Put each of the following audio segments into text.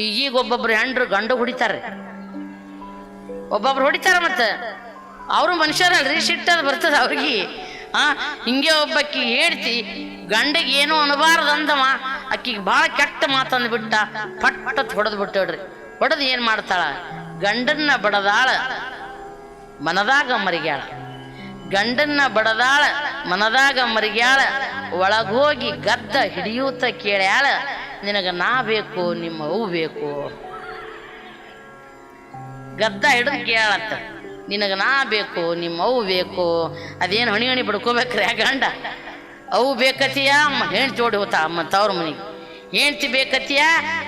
ಈಗ ಒಬ್ಬೊಬ್ರು ಹೆಂಡ್ರು ಗಂಡು ಹೊಡಿತಾರೆ. ಒಬ್ಬೊಬ್ರು ಹೊಡಿತಾರ ಮತ್ತೆ. ಅವರು ಮನುಷ್ಯರಲ್ರಿ ಸಿಟ್ಟದು ಬರ್ತದೆ ಅವ್ರಿಗೆ. ಆ, ಹಿಂಗೆ ಒಬ್ಬಕ್ಕಿ ಹೇಳ್ತಿ, ಗಂಡಿಗೆ ಏನೂ ಅನಬಾರ್ದು ಅಕ್ಕಿಗೆ ಭಾಳ ಕೆಟ್ಟ ಮಾತಂದು ಬಿಟ್ಟ ಪಟ್ಟತ್ ಹೊಡೆದು ಬಿಟ್ಟೇಳ್ರಿ. ಹೊಡೆದು ಏನು ಮಾಡ್ತಾಳ? ಗಂಡನ್ನ ಬಡದಾಳ, ಮನದಾಗ ಮರಿಗ್ಯಾಳ. ಗಂಡನ್ನ ಬಡದಾಳ, ಮನದಾಗ ಮರಿಗ್ಯಾಳ, ಒಳಗೋಗಿ ಗದ್ದ ಹಿಡಿಯೂತ ಕೇಳ್ಯಾಳ ನಿನಗ ನಾ ಬೇಕು, ನಿಮ್ಮ ಅವು ಬೇಕು. ಗದ್ದ ಹಿಡಿದು ಕೇಳತ್ತ. ನಿನಗೆ ನಾ ಬೇಕು, ನಿಮ್ಮ ಅವು ಬೇಕು. ಅದೇನು ಹಣಿ ಹಣಿ ಬಿಡ್ಕೋಬೇಕ್ರಿ ಆ ಗಂಡ? ಅವು ಬೇಕತಿಯ? ಹೆಣ್ತಿ ಓಡಿ ಹೋತ ಅಮ್ಮ ತವ್ರ ಮನೆಗೆ. ಹೆಂಡ್ತಿ ಬೇಕತಿಯ?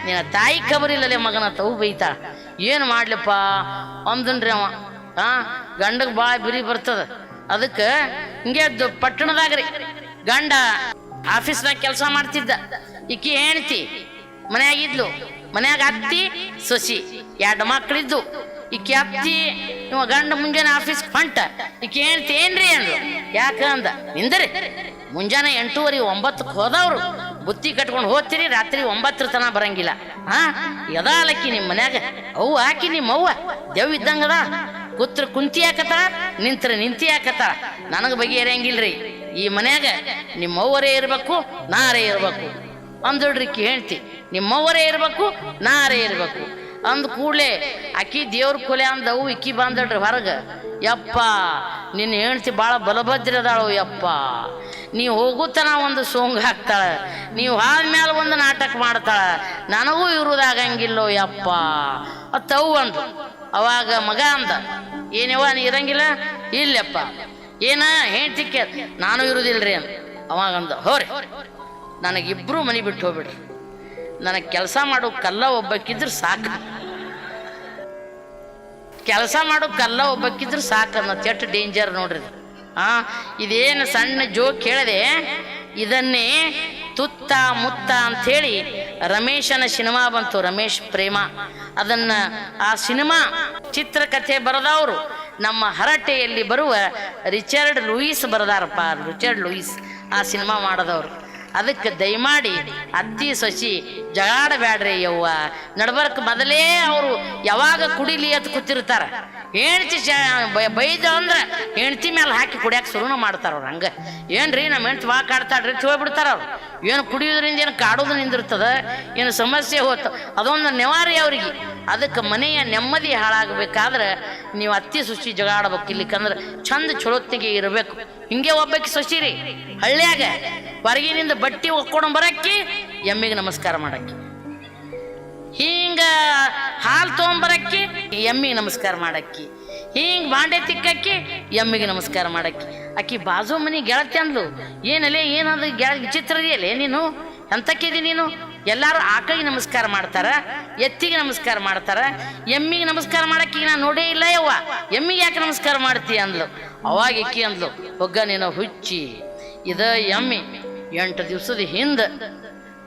ನಿನ್ನ ತಾಯಿ ಕಬರಿಲ್ಲಲೆ ಮಗನ ತವು ಬೈತಾಳ. ಏನು ಮಾಡ್ಲಪ್ಪ? ಅಂದನ್ರಿ ಅವ. ಹಾ ಗಂಡಗೆ ಭಾಳ ಬಿರಿ ಬರ್ತದ. ಅದಕ್ಕೆ ಹಿಂಗೆ ಪಟ್ಟಣದಾಗ ಪಟ್ಟಣದಾಗ್ರಿ. ಗಂಡ ಆಫೀಸ್ನಾಗ ಕೆಲಸ ಮಾಡ್ತಿದ್ದ. ಈಕಿ ಹೆಣ್ತಿ ಮನ್ಯಾಗಿದ್ಲು ಮನ್ಯಾಗ ಅತ್ತಿ, ಸೊಸಿ, ಎರಡು ಮಕ್ಕಳಿದ್ದು ಈಕಿ ಅತ್ತಿ, ಇವ ಗಂಡ ಮುಂಜಾನೆ ಆಫೀಸ್ ಹೊಂಟ. ಈಕಿ ಹೇಳ್ತಿ ಏನ್ರಿ ಅಂದ್ರು ಯಾಕ ಅಂದ, ನಿಂದ್ರಿ. ಮುಂಜಾನೆ ಎಂಟೂವರೆ ಒಂಬತ್ತಕ್ಕೆ ಹೋದವ್ರು. ಬುತ್ತಿ ಕಟ್ಕೊಂಡು ಹೋಗ್ತೀರಿ, ರಾತ್ರಿ ಒಂಬತ್ತರ ತನ ಬರಂಗಿಲ್ಲ. ಹಾ ಯದಾಲಕ್ಕಿ ನಿಮ್ಮ ಮನ್ಯಾಗ ಅವು ಹಾಕಿ ನಿಮ್ಮ ಅವ್ವ. ದೆವ್ ಇದ್ದಂಗದ ಕೂತ್ರ ಕುಂತಿ ಹಾಕತ್ತ ನಿಂತ್ರ ನಿಂತಿ ಹಾಕತ್ತ ನನಗೆ ಬಗೆಹರಿಯಂಗಿಲ್ರಿ. ಈ ಮನ್ಯಾಗ ನಿಮ್ಮವ್ವರೇ ಇರಬೇಕು, ನಾರೇ ಇರ್ಬೇಕು. ಅಂದಳ್ರಿ ಹೇಳ್ತಿ ನಿಮ್ಮವರೇ ಇರ್ಬೇಕು, ನಾರೇ ಇರ್ಬೇಕು. ಅಂದ ಕೂಡ್ಲೆ ಅಕ್ಕಿ ದೇವ್ರ ಕೊಲೆ ಅಂದವು ಇಕ್ಕಿ ಬಂದಳ್ರಿ ಹೊರಗ. ಯಪ್ಪ, ನಿನ್ನ ಹೆಂಡ್ತಿ ಭಾಳ ಬಲಭದ್ರದಾಳು ಯಪ್ಪ. ನೀವು ಹೋಗುತ್ತನ ಒಂದು ಸೋಂಗ್ ಹಾಕ್ತಾಳೆ. ನೀವು ಆದ್ಮೇಲೆ ಒಂದು ನಾಟಕ ಮಾಡ್ತಾಳೆ. ನನಗೂ ಇರುವುದಾಗಂಗಿಲ್ಲೋ ಯಪ್ಪ. ಅತ್ತವು ಅಂದು ಅವಾಗ ಮಗ ಅಂದ, ಏನವ್ವ, ನೀ ಇರಂಗಿಲ್ಲ? ಇಲ್ಲಪ್ಪ. ಏನ, ಹೆಂಡ್ತಿ ನಾನು ಇರುದಿಲ್ರಿ ಅಂದ. ಅವಾಗ ಅಂದ, ಹೋರಿ. ನನಗಿಬ್ರು ಮನೆ ಬಿಟ್ಟು ಹೋಗ್ಬಿಡ್ರಿ. ನನಗೆ ಕೆಲಸ ಮಾಡೋ ಕಲ್ಲ ಒಬ್ಬಕ್ಕಿದ್ರೆ ಸಾಕು. ಕೆಲಸ ಮಾಡೋ ಕಲ್ಲ ಒಬ್ಬಕ್ಕಿದ್ರೆ ಸಾಕು ಅನ್ನೋದು ಎಷ್ಟು ಡೇಂಜರ್ ನೋಡ್ರಿ ಹಾ ಇದೇನು ಸಣ್ಣ ಜೋಕ್ ಹೇಳಿದೆ, ಇದನ್ನೇ ತುತ್ತ ಮುತ್ತ ಅಂಥೇಳಿ ರಮೇಶನ ಸಿನಿಮಾ ಬಂತು, ರಮೇಶ್ ಪ್ರೇಮ. ಅದನ್ನು ಆ ಸಿನಿಮಾ ಚಿತ್ರಕಥೆ ಬರೆದವರು ನಮ್ಮ ಹರಟೆಯಲ್ಲಿ ಬರುವ ರಿಚರ್ಡ್ ಲೂಯಿಸ್ ಬರೆದಾರಪ್ಪ, ರಿಚರ್ಡ್ ಲೂಯಿಸ್ ಆ ಸಿನಿಮಾ ಮಾಡದವರು. ಅದಕ್ಕೆ ದಯಮಾಡಿ ಅತ್ತಿ ಸಸಿ ಜಗಾಡಬೇಡ್ರಿ ಯವ್ವ. ನಡ್ಬರ್ಕ್ ಮೊದಲೇ ಅವರು ಯಾವಾಗ ಕುಡಿಲಿ ಅಂತ ಕೂತಿರ್ತಾರ. ಹೆಣ್ತಿ ಬೈದ ಅಂದ್ರೆ ಹೆಣ್ತಿ ಮೇಲೆ ಹಾಕಿ ಕುಡಿಯಕ್ಕೆ ಶುರುನ ಮಾಡ್ತಾರ ಅವ್ರು ಹಂಗೆ. ಏನ್ರಿ ನಮ್ಮ ಹೆಣ್ತಿ ವಾ ಕಾಡ್ತಾಳ್ರಿ ಹೋಗ್ಬಿಡ್ತಾರ ಅವ್ರು. ಏನು ಕುಡಿಯೋದ್ರಿಂದ ಏನು ಕಾಡೋದು ನಿಂದಿರ್ತದ? ಏನು ಸಮಸ್ಯೆ ಹೋತ ಅದೊಂದು ನೆವಾರಿ ಅವ್ರಿಗೆ. ಅದಕ್ಕೆ ಮನೆಯ ನೆಮ್ಮದಿ ಹಾಳಾಗಬೇಕಾದ್ರೆ ನೀವು ಅತ್ತಿ ಸುಶಿ ಜಗಾಡ್ಬೇಕು ಇಲ್ಲಿಕಂದ್ರೆ ಚಂದ ಚೊಳೊತ್ತಿಗೆ ಇರಬೇಕು. ಹಿಂಗೆ ಒಬ್ಬಕ್ಕೆ ಸೊಸಿರಿ, ಹಳ್ಳಿಯಾಗ ಹೊರಗಿನಿಂದ ಬಟ್ಟಿ ಒಕ್ಕೊಂಡು ಬರಕ್ಕಿ, ಎಮ್ಮಿಗೆ ನಮಸ್ಕಾರ ಮಾಡಕ್ಕೆ. ಹಿಂಗ ಹಾಲು ತೊಗೊಂಬರಕ್ಕಿ ಎಮ್ಮಿಗೆ ನಮಸ್ಕಾರ ಮಾಡಕ್ಕಿ. ಹಿಂಗೆ ಬಾಂಡೆ ತಿಕ್ಕಕ್ಕಿ ಎಮ್ಮಿಗೆ ನಮಸ್ಕಾರ ಮಾಡಕ್ಕಿ. ಅಕ್ಕಿ ಬಾಜು ಮನೆ ಗೆಳತಿ ಅಂದ್ಲು. ಏನಲ್ಲೇ ಏನದು ಗೆಳ ವಿಚಿತ್ರದಿಯಲ್ಲೇ ನೀನು? ಎಂತಕ್ಕಿದಿ ನೀನು? ಎಲ್ಲಾರು ಆಕಳಿಗೆ ನಮಸ್ಕಾರ ಮಾಡ್ತಾರ, ಎತ್ತಿಗೆ ನಮಸ್ಕಾರ ಮಾಡ್ತಾರ, ಎಮ್ಮಿಗೆ ನಮಸ್ಕಾರ ಮಾಡಕ್ಕೆ ನಾನು ನೋಡೇ ಇಲ್ಲ ಯವ್ವ. ಎಮ್ಮಿಗೆ ಯಾಕೆ ನಮಸ್ಕಾರ ಮಾಡ್ತೀಯ ಅಂದ್ಲು. ಅವಾಗ ಇಕ್ಕಿ ಅಂದ್ಲು, ಒಗ್ಗ ನೀನು ಹುಚ್ಚಿ. ಇದ ಎಮ್ಮಿ ಎಂಟು ದಿವಸದ ಹಿಂದೆ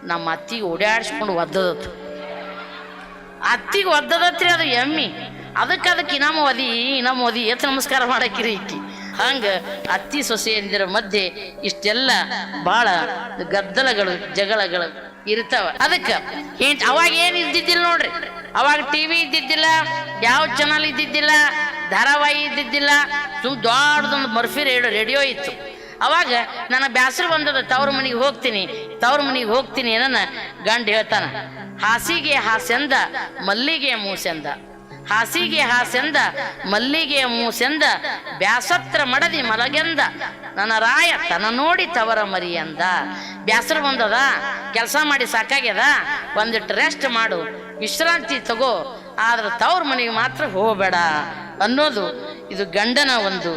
ನಮ್ಮ ಅತ್ತಿಗೆ ಓಡಾಡಿಸ್ಕೊಂಡು ಒದ್ದದತ್ತು. ಅತ್ತಿಗೆ ಒದ್ದದತ್ರಿ ಅದು ಎಮ್ಮಿ. ಅದಕ್ಕೆ ಅದಕ್ಕೆ ಇನಾಮ ಒದಿ ಇನಾಮ ಒದಿ, ಎತ್ತ ನಮಸ್ಕಾರ ಮಾಡಕ್ಕಿರಿ ಇಕ್ಕಿ ಹಂಗ ಅತ್ತಿ ಸೊಸೆಯಂದಿರ ಮಧ್ಯೆ ಇಷ್ಟೆಲ್ಲ ಭಾಳ ಗದ್ದಲಗಳು, ಜಗಳಗಳು ಇರ್ತಾವ. ಅದಕ್ಕೆ ಏನ್, ಅವಾಗ ಏನು ಇದ್ದಿದ್ದಿಲ್ಲ ನೋಡ್ರಿ. ಅವಾಗ ಟಿವಿ ಇದ್ದಿದ್ದಿಲ್ಲ, ಯಾವ ಚಾನಲ್ ಇದ್ದಿದ್ದಿಲ್ಲ, ಧಾರಾವಾಹಿ ಇದ್ದಿದ್ದಿಲ್ಲ, ಸುಮ್ ದೊಡ್ಡದೊಂದು ಮರ್ಫಿ ರೇಡಿಯೋ ರೇಡಿಯೋ ಇತ್ತು. ಅವಾಗ ನನ್ನ ಬ್ಯಾಸರ ಬಂದದ, ತವ್ರ ಮನೆಗೆ ಹೋಗ್ತೀನಿ, ತವ್ರ ಮನೆಗೆ ಹೋಗ್ತೀನಿ ಏನನ್ನ ಗಂಡ ಹೇಳ್ತಾನ. ಹಾಸಿಗೆ ಹಾಸೆಂದ ಮಲ್ಲಿಗೆ ಮೂಸೆಂದ. ಹಾಸಿಗೆ ಹಾಸೆಂದ ಮಲ್ಲಿಗೆ ಮೂಸೆಂದ, ಬ್ಯಾಸತ್ರ ಮಡದಿ ಮಲಗೆಂದ. ನನ್ನ ರಾಯ ತನ ನೋಡಿ ತವರ ಮರಿ ಅಂದ ಬ್ಯಾಸರ ಬಂದದ? ಕೆಲಸ ಮಾಡಿ ಸಾಕಾಗ್ಯದ? ಒಂದಿಟ್ಟು ರೆಸ್ಟ್ ಮಾಡು. ವಿಶ್ರಾಂತಿ ತಗೋ. ಆದ್ರೆ ತವ್ರ ಮನೆಗೆ ಮಾತ್ರ ಹೋಗಬೇಡ ಅನ್ನೋದು ಇದು ಗಂಡನ ಒಂದು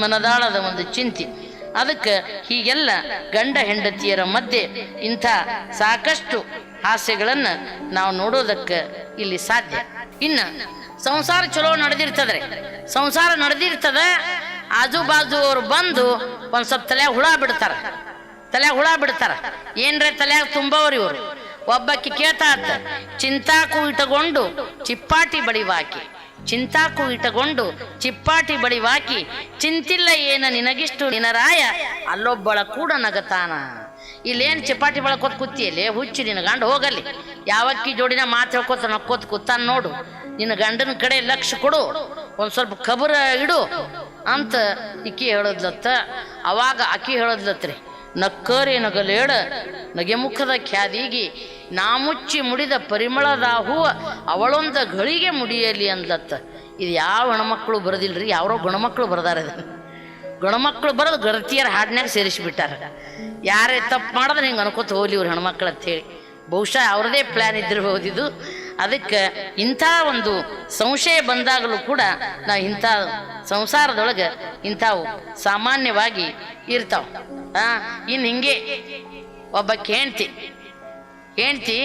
ಮನದಾಳದ ಒಂದು ಚಿಂತೆ. ಅದಕ್ಕೆ ಹೀಗೆಲ್ಲ ಗಂಡ ಹೆಂಡತಿಯರ ಮಧ್ಯೆ ಇಂಥ ಸಾಕಷ್ಟು ಹಾಸ್ಯಗಳನ್ನು ನಾವು ನೋಡೋದಕ್ಕೆ ಇಲ್ಲಿ ಸಾಧ್ಯ. ಇನ್ನು ಸಂಸಾರ ಚಲೋ ನಡೆದಿರ್ತದ್ರಿ. ಸಂಸಾರ ನಡೆದಿರ್ತದ ಆಜು ಬಾಜು ಅವ್ರು ಬಂದು ಒಂದು ಸ್ವಲ್ಪ ತಲೆ ಹುಳ ಬಿಡ್ತಾರ. ತಲೆ ಹುಳ ಬಿಡ್ತಾರ. ಏನ್ರೆ ತಲೆಯಾಗ ತುಂಬವ್ರಿ ಇವರು. ಒಬ್ಬಕ್ಕೆ ಕೇಳ್ತಾ ಇತ್ತ ಚಿಂತಾಕು ಇಟ್ಟುಕೊಂಡು ಚಿಪ್ಪಾಟಿ ಬಡಿವಾಕಿ. ಚಿಂತಾಕು ಇಟ್ಟುಕೊಂಡು ಚಿಪ್ಪಾಟಿ ಬಡಿವಾಕಿ. ಚಿಂತಿಲ್ಲ ಏನ ನಿನಗಿಷ್ಟು ನಿನರಾಯ, ಅಲ್ಲೊಬ್ಬಳ ಕೂಡ ನಗತಾನ. ಇಲ್ಲೇನು ಚಪಾಟಿ ಬಳಕೋತ್ ಕೂತಿಯಲ್ಲಿ ಹುಚ್ಚಿ ನಿನ್ನ ಗಂಡ ಹೋಗಲ್ಲಿ. ಯಾವಕ್ಕಿ ಜೋಡಿನ ಮಾತು ಹೇಳ್ಕೊತ ನಕ್ಕೋತ ಕೂತಾನ ನೋಡು. ನಿನ್ನ ಗಂಡನ ಕಡೆ ಲಕ್ಷ ಕೊಡು. ಒಂದು ಸ್ವಲ್ಪ ಖಬರ ಇಡು ಅಂತ ಇಕ್ಕಿ ಹೇಳದ್ಲತ್ತ. ಅವಾಗ ಅಕ್ಕಿ ಹೇಳದ್ಲತ್ರಿ, ನಕ್ಕರಿ ನಗಲೇಳ ನಗೆ ಮುಖದ ಖ್ಯಾದಿಗಿ ನಾಮುಚ್ಚಿ ಮುಡಿದ ಪರಿಮಳದ ಹೂವ ಅವಳೊಂದ ಗಳಿಗೆ ಮುಡಿಯಲಿ ಅಂದ್ಲತ್ತ. ಇದು ಯಾವ ಹೆಣ್ಮಕ್ಳು ಬರೋದಿಲ್ರಿ? ಯಾರೋ ಗುಣಮಕ್ಕಳು ಬರ್ದಾರ ಇದನ್ನ. ಗಣಮಕ್ಳು ಬರೋದು ಗಣತಿಯರ ಹಾಡಿನಾಗ ಸೇರಿಸಿಬಿಟ್ಟಾರ. ಯಾರೇ ತಪ್ಪು ಮಾಡಿದ್ರೆ ಹಿಂಗೆ ಅನ್ಕೋತ ಹೋಗ್ಲಿ ಇವ್ರು ಹೆಣ್ಮಕ್ಳು ಅಂತೇಳಿ. ಬಹುಶಃ ಅವ್ರದೇ ಪ್ಲ್ಯಾನ್ ಇದ್ದಿರ್ಬೋದು ಇದು ಅದಕ್ಕೆ ಇಂಥ ಒಂದು ಸಂಶಯ ಬಂದಾಗಲೂ ಕೂಡ ನಾವು ಇಂಥ ಸಂಸಾರದೊಳಗೆ ಇಂಥವು ಸಾಮಾನ್ಯವಾಗಿ ಇರ್ತಾವೆ. ಇನ್ನು ಹಿಂಗೆ ಒಬ್ಬ ಹೆಂಡ್ತಿ ಹೆಂಡ್ತಿ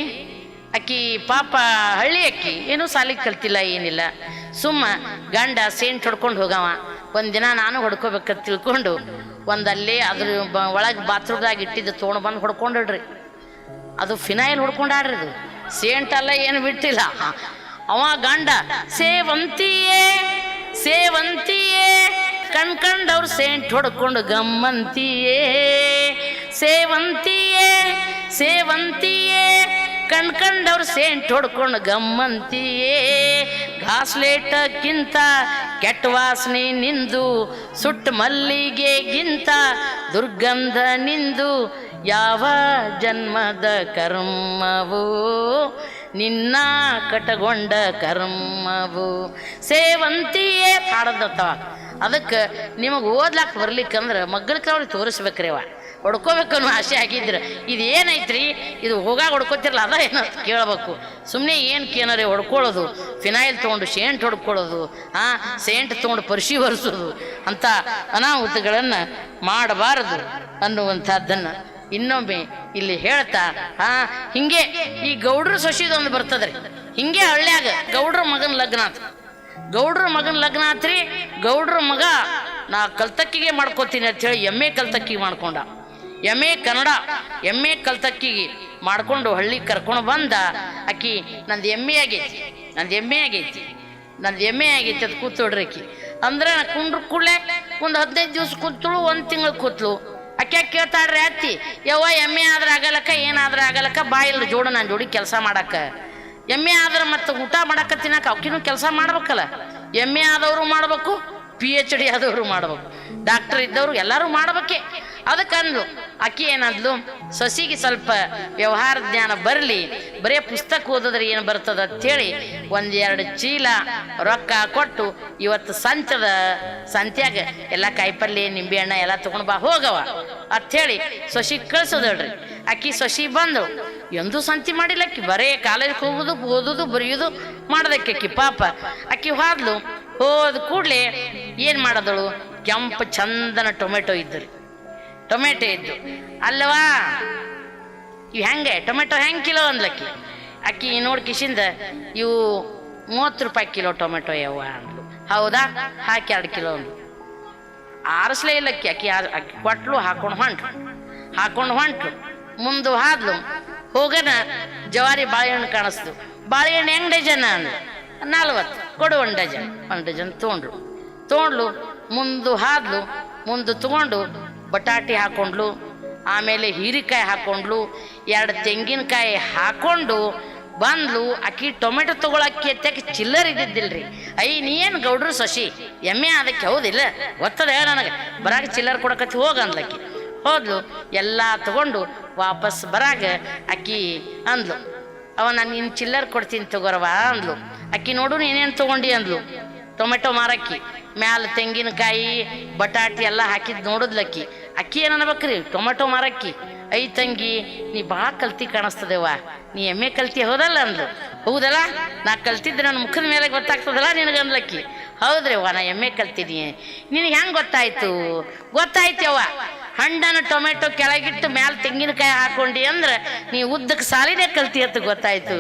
ಅಕ್ಕಿ ಪಾಪ ಹಳ್ಳಿ ಅಕ್ಕಿ, ಏನೂ ಸಾಲಿಗೆ ಕಲ್ತಿಲ್ಲ, ಏನಿಲ್ಲ. ಸುಮ್ಮ ಗಂಡ ಸೇಂಟ್ ಹೊಡ್ಕೊಂಡು ಹೋಗವ. ಒಂದಿನ ನಾನು ಹೊಡ್ಕೋಬೇಕಂತ ತಿಳ್ಕೊಂಡು, ಒಂದಲ್ಲಿ ಅದ್ರ ಒಳಗೆ ಬಾತ್ರೂಮ್ದಾಗ ಇಟ್ಟಿದ್ದು ತೊಗೊಂಡು ಬಂದು ಹೊಡ್ಕೊಂಡ್ರಿ ಅದು ಫಿನಾಯಿಲ್ ಹೊಡ್ಕೊಂಡಾಡ್ರಿ ಅದು. ಸೇಂಟ್ ಅಲ್ಲ ಏನು ಬಿಟ್ಟಿಲ್ಲ. ಅವ ಗಂಡ, ಸೇವಂತಿಯೇ ಸೇವಂತಿಯೇ ಕಣ್ಕಂಡವ್ರು ಸೇಂಟ್ ಹೊಡ್ಕೊಂಡು ಗಮ್ಮಂತಿಯೇ. ಸೇವಂತಿಯೇ ಸೇವಂತಿಯೇ ಕಣ್ಕಂಡವ್ರು ಸೇಂಟ್ ಹೊಡ್ಕೊಂಡು ಗಮ್ಮಂತಿಯೇ. ಘಾಸ್ಲೇಟಕ್ಕಿಂತ ಕೆಟ್ಟ ವಾಸನೆ ನಿಂದು, ಸುಟ್ಟ ಮಲ್ಲಿಗೆಗಿಂತ ದುರ್ಗಂಧ ನಿಂದು, ಯಾವ ಜನ್ಮದ ಕರ್ಮವು ನಿನ್ನ ಕಟಗೊಂಡ ಕರ್ಮವು. ಸೇವಂತಿಯೇ ಹಾಡದತ್ತವ ಅದಕ್ಕೆ ನಿಮಗೆ ಓದ್ಲಾಕ ಬರ್ಲಿಕ್ಕಂದ್ರೆ ಮಗ್ಗಲ್ಕವ್ರಿಗೆ ತೋರಿಸ್ಬೇಕ್ರಿ ಅವ. ಹೊಡ್ಕೋಬೇಕು ಅನ್ನೋ ಆಸೆ ಆಗಿದ್ರೆ ಇದು ಏನೈತ್ರಿ? ಇದು ಹೋಗಾಗ ಹೊಡ್ಕೋತಿರಲ್ಲ, ಅದ ಏನೋ ಕೇಳಬೇಕು. ಸುಮ್ಮನೆ ಏನು ಕೇನಾರೆ ಹೊಡ್ಕೊಳ್ಳೋದು, ಫಿನಾಯಿಲ್ ತೊಗೊಂಡು ಸೇಂಟ್ ಹೊಡ್ಕೊಳ್ಳೋದು ಹಾಂ ಸೇಂಟ್ ತೊಗೊಂಡು ಪರಿಶಿ ಒರೆಸೋದು, ಅಂತ ಅನಾಹುತಗಳನ್ನು ಮಾಡಬಾರದು ಅನ್ನುವಂಥದ್ದನ್ನು ಇನ್ನೊಮ್ಮೆ ಇಲ್ಲಿ ಹೇಳ್ತಾ ಹಾ ಹಿಂಗೆ ಈ ಗೌಡ್ರ ಸೊಸಿದೊಂದು ಬರ್ತದ್ರಿ ಹಿಂಗೆ ಹಳ್ಳ್ಯಾಗ ಗೌಡ್ರ ಮಗನ ಲಗ್ನ ಆತು ಗೌಡ್ರ ಮಗನ ಲಗ್ನ ಆತ್ರಿ ಗೌಡ್ರ ಮಗ ನಾ ಕಲ್ತಕ್ಕಿಗೆ ಮಾಡ್ಕೋತೀನಿ ಅಂತ ಹೇಳಿ ಎಮ್ಮೆ ಕಲ್ತಕ್ಕಿಗೆ ಮಾಡ್ಕೊಂಡ. ಎಮ್ಮೆ ಕನ್ನಡ, ಎಮ್ಮೆ ಕಲ್ತಕ್ಕಿಗೆ ಮಾಡ್ಕೊಂಡು ಹಳ್ಳಿ ಕರ್ಕೊಂಡು ಬಂದ ಅಕ್ಕಿ, ನಂದು ಎಮ್ಮೆ ಆಗೈತಿ, ನಂದು ಎಮ್ಮೆ ಆಗೈತಿ, ನಂದು ಎಮ್ಮೆ ಆಗೈತಿ ಅದು ಕೂತೋಡ್ರಿ ಅಕ್ಕಿ. ಅಂದ್ರೆ ಕುಂಡ್ರ ಕೂಡಲೇ ಒಂದು ಹದಿನೈದು ದಿವ್ಸ ಕೂತ್ಳು, ಒಂದು ತಿಂಗಳು ಕೂತ್ಲು ಅಕ್ಕ ಕೇಳ್ತಾಳ್ರಿ ಅತ್ತಿ, ಯವ್ವ, ಎಮ್ಮೆ ಆದ್ರೆ ಆಗಲಕ್ಕ ಏನಾದ್ರೆ ಆಗಲಕ್ಕ ಬಾಯಿಲ್ಲ ಜೋಡು, ನಾನು ಜೋಡಿ ಕೆಲಸ ಮಾಡಕ್ಕ. ಎಮ್ಮೆ ಆದ್ರೆ ಮತ್ತೆ ಊಟ ಮಾಡಕ್ಕೆ ತಿನ್ನಕ್ಕೆ, ಅವಕಿನೂ ಕೆಲಸ ಮಾಡ್ಬೇಕಲ್ಲ. ಎಮ್ಮೆ ಆದವರು ಮಾಡಬೇಕು ಪಿ ಎಚ್ ಡಿ ಆದವರು ಮಾಡ್ಬೇಕು. ಡಾಕ್ಟರ್ ಇದ್ದವರು ಎಲ್ಲರೂ ಮಾಡ್ಬೇಕೆ. ಅದಕ್ಕೆ ಅಂದ್ಲು ಅಕ್ಕಿ ಏನಾದ್ಲು? ಸೊಸಿಗೆ ಸ್ವಲ್ಪ ವ್ಯವಹಾರ ಜ್ಞಾನ ಬರಲಿ, ಬರೇ ಪುಸ್ತಕ ಓದಿದ್ರೆ ಏನು ಬರ್ತದ ಅಂತೇಳಿ ಒಂದೆರಡು ಚೀಲ ರೊಕ್ಕ ಕೊಟ್ಟು ಇವತ್ತು ಸಂತದ ಸಂತ್ಯಾಗ ಎಲ್ಲ ಕಾಯಿಪಲ್ಲೆ ನಿಂಬೆಹಣ್ಣ ಎಲ್ಲ ತಗೊಂಡು ಬಾ ಹೋಗವ ಅಂಥೇಳಿ ಸೊಸಿ ಕಳ್ಸೋದಳ್ರಿ. ಅಕ್ಕಿ ಸೊಸಿ ಬಂದು, ಎಂದೂ ಸಂತಿ ಮಾಡಿಲ್ಲ ಅಕ್ಕಿ ಬರೇ ಕಾಲೇಜ್ಗೆ ಹೋಗೋದು, ಓದೋದು, ಬರೆಯೋದು ಮಾಡೋದಕ್ಕೆ ಅಕ್ಕಿ ಪಾಪ. ಅಕ್ಕಿ ಹೋದ್ಲು, ಹೋದ ಕೂಡಲೇ ಏನು ಮಾಡೋದಳು, ಕೆಂಪು ಚಂದನ ಟೊಮೆಟೊ ಇದ್ದರು. ಟೊಮೆಟೊ ಇದ್ದು. ಅಲ್ಲವಾ? ಇವು ಹೆಂಗೆ? ಟೊಮೆಟೊ ಹೆಂಗೆ ಕಿಲೋ ಅಂದ್ಲಕ್ಕಿ ಅಕ್ಕಿ ನೋಡಿ ಕಿಶಿಂದ, ಇವು ಮೂವತ್ತು ರೂಪಾಯಿ ಕಿಲೋ ಟೊಮೆಟೊ ಯಾವ ಅಂದ್ಲು. ಹೌದಾ? ಹಾಕಿ ಎರಡು ಕಿಲೋ ಅಂದ್ಲು. ಆರಿಸ್ಲೇ ಇಲ್ಲ ಅಕ್ಕಿ. ಅಕ್ಕಿ ಅಕ್ಕಿ ಕೊಟ್ಲು, ಹಾಕೊಂಡು ಹೊಂಟು ಹಾಕೊಂಡು ಹೊಂಟು ಮುಂದೆ ಹಾದ್ಲು. ಹೋಗನ ಜವಾರಿ ಬಾಳೆಹಣ್ಣು ಕಾಣಿಸ್ತು ಬಾಳೆಹಣ್ಣು ಹೆಂಗ್ ಡಜನ್ ಅಂದ ನಲ್ವತ್ತು. ಕೊಡು ಒಂದು ಡಜನ್. ಒಂದು ಡಜನ್ ತೊಗೊಂಡ್ಲು ತೊಗೊಂಡ್ಲು ಮುಂದು ಹಾದ್ಲು. ಮುಂದೆ ತಗೊಂಡು ಬಟಾಟಿ ಹಾಕೊಂಡ್ಲು, ಆಮೇಲೆ ಹೀರಿಕಾಯಿ ಹಾಕೊಂಡ್ಲು, ಎರಡು ತೆಂಗಿನಕಾಯಿ ಹಾಕೊಂಡು ಬಂದ್ಲು, ಅಕ್ಕಿ ಟೊಮೆಟೊ ತಗೊಳಕ್ಕಿ ಅತ್ಯಾಕೆ ಚಿಲ್ಲರ್ ಇದ್ದಿದ್ದಿಲ್ರಿ. ಅಯ್ಯ ನೀ ಏನು ಗೌಡ್ರು ಸಸಿ? ಎಮ್ಮೆ ಅದಕ್ಕೆ ಹೌದಿಲ್ಲ? ಗೊತ್ತದ ಹೇಳ ನನಗೆ? ಬರಾಗ ಚಿಲ್ಲರ್ ಕೊಡಕತ್ತಿ ಹೋಗ ಅಂದ್ಲಕ್ಕಿ ಹೋದ್ಲು, ಎಲ್ಲ ತಗೊಂಡು ವಾಪಸ್ ಬರಾಗ ಅಕ್ಕಿ ಅಂದ್ಲು. ಅವ, ನಾನು ಇನ್ನು ಚಿಲ್ಲರ್ ಕೊಡ್ತೀನಿ ತಗೋರವ ಅಂದ್ಲು. ಅಕ್ಕಿ ನೋಡು ನೀನೇನು ತಗೊಂಡಿ ಅಂದ್ಲು. ಟೊಮೆಟೊ ಮಾರಕ್ಕಿ, ಮ್ಯಾಲ ತೆಂಗಿನಕಾಯಿ, ಬಟಾಟಿ ಎಲ್ಲ ಹಾಕಿದ್ ನೋಡಿದ್ಲಕ್ಕಿ ಅಕ್ಕಿ ಏನು ಅನ್ಬೇಕ್ರಿ ಟೊಮೆಟೊ ಮಾರಕ್ಕಿ. ಐ ತಂಗಿ, ನೀ ಭಾಳ ಕಲ್ತಿ ಕಾಣಿಸ್ತದೇವ ನೀ ಎಮ್ಮೆ ಕಲ್ತಿ ಹೌದಲ್ಲ ಅಂದ್ಲು. ಹೌದಲ್ಲ? ನಾ ಕಲ್ತಿದ್ರೆ ನನ್ನ ಮುಖದ ಮೇಲೆ ಗೊತ್ತಾಗ್ತದಲ್ಲ ನಿನಗೆ ಅಂದ್ಲಕ್ಕಿ. ಹೌದ್ರಿ ಅವ್ವ, ನಾ ಎಮ್ಮೆ ಕಲ್ತಿದ್ದೀನಿ. ನಿನಗೆ ಹೆಂಗೆ ಗೊತ್ತಾಯ್ತು? ಗೊತ್ತಾಯ್ತವ್ವ ಹಣ್ಣನ ಟೊಮೆಟೊ ಕೆಳಗಿಟ್ಟು ಮ್ಯಾಲ ತೆಂಗಿನಕಾಯಿ ಹಾಕೊಂಡಿ ಅಂದ್ರೆ ನೀ ಉದ್ದಕ್ಕೆ ಸಾಲಿನೇ ಕಲ್ತಿ ಅಂತ ಗೊತ್ತಾಯ್ತು.